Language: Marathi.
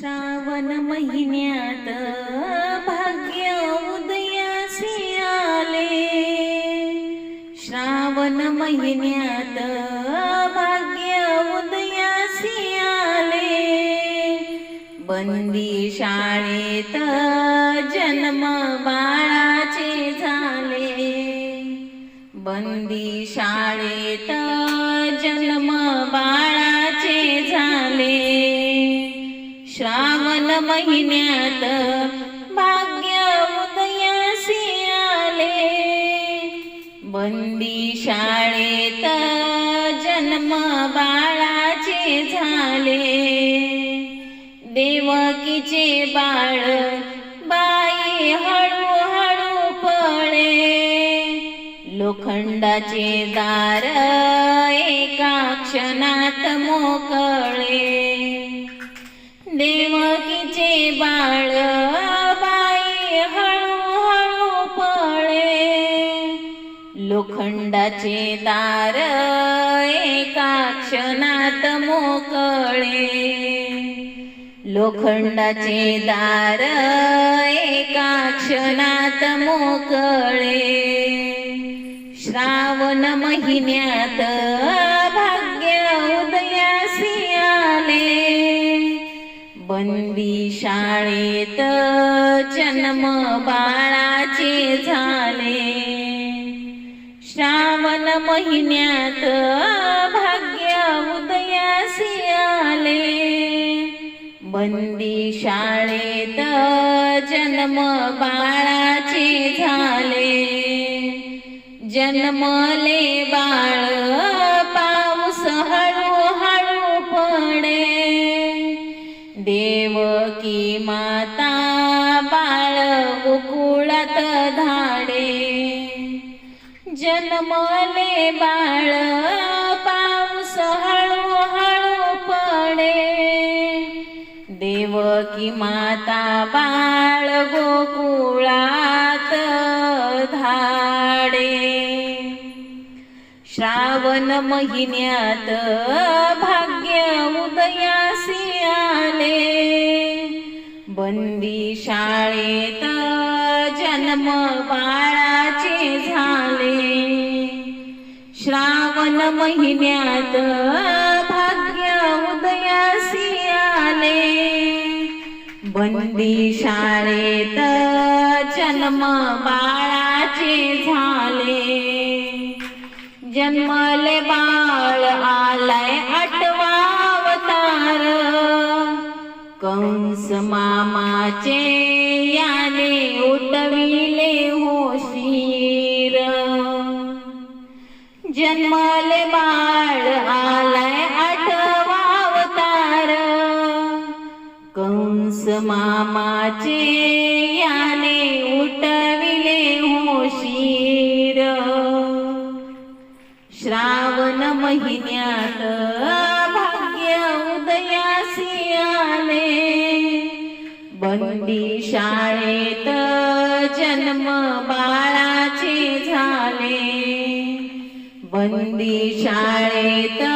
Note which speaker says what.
Speaker 1: श्रावण महिन्यात भाग्य उदयासी आले. श्रावण महिन्यात भाग्य उदयासी आले. बंदी शाळेत जन्म बाळाचे झाले. बंदी शाळेत महिन्यात भाग्य उदयासी आले. बंदी शाळेत जन्म बाळाचे झाले. देवकीचे बाळ बाई हळूहळू पळे. लोखंडाचे दार एका क्षणात मोकळे. बाळ बाई हळूहळू पळे. लोखंडाचे दार एका क्षणात मोकळे. लोखंडाचे दार एका क्षणात मोकळे. श्रावण महिन्यात बंदी शाळेत जन्म बाळाचे झाले. श्रावण महिन्यात भाग्य उदयासी आले. बंदी शाळेत जन्म बाळाचे झाले. जन्मले बाळ देवकी माता बाळ गोकुळात धाडे. जन्मले बाळ पाऊस हळूहळू पडे. देवकी माता बाळ गोकुळात धाडे. श्रावण महिन्यात भाग्य उदयासी बंदी शाळेत जन्म बाळाचे झाले. श्रावण महिन्यात भाग्य उदयासी आले. बंदी शाळेत जन्म बाळाचे झाले. जन्मले बाळ मामाचे याने उठविले होशीर जन्मले बाळ आलाय आठवा अवतार कंस मामाचे याने उठविले होशीर श्रावण महिन्यात बंदी शाळेत जन्म बाळाचे झाले. बंदी शाळेत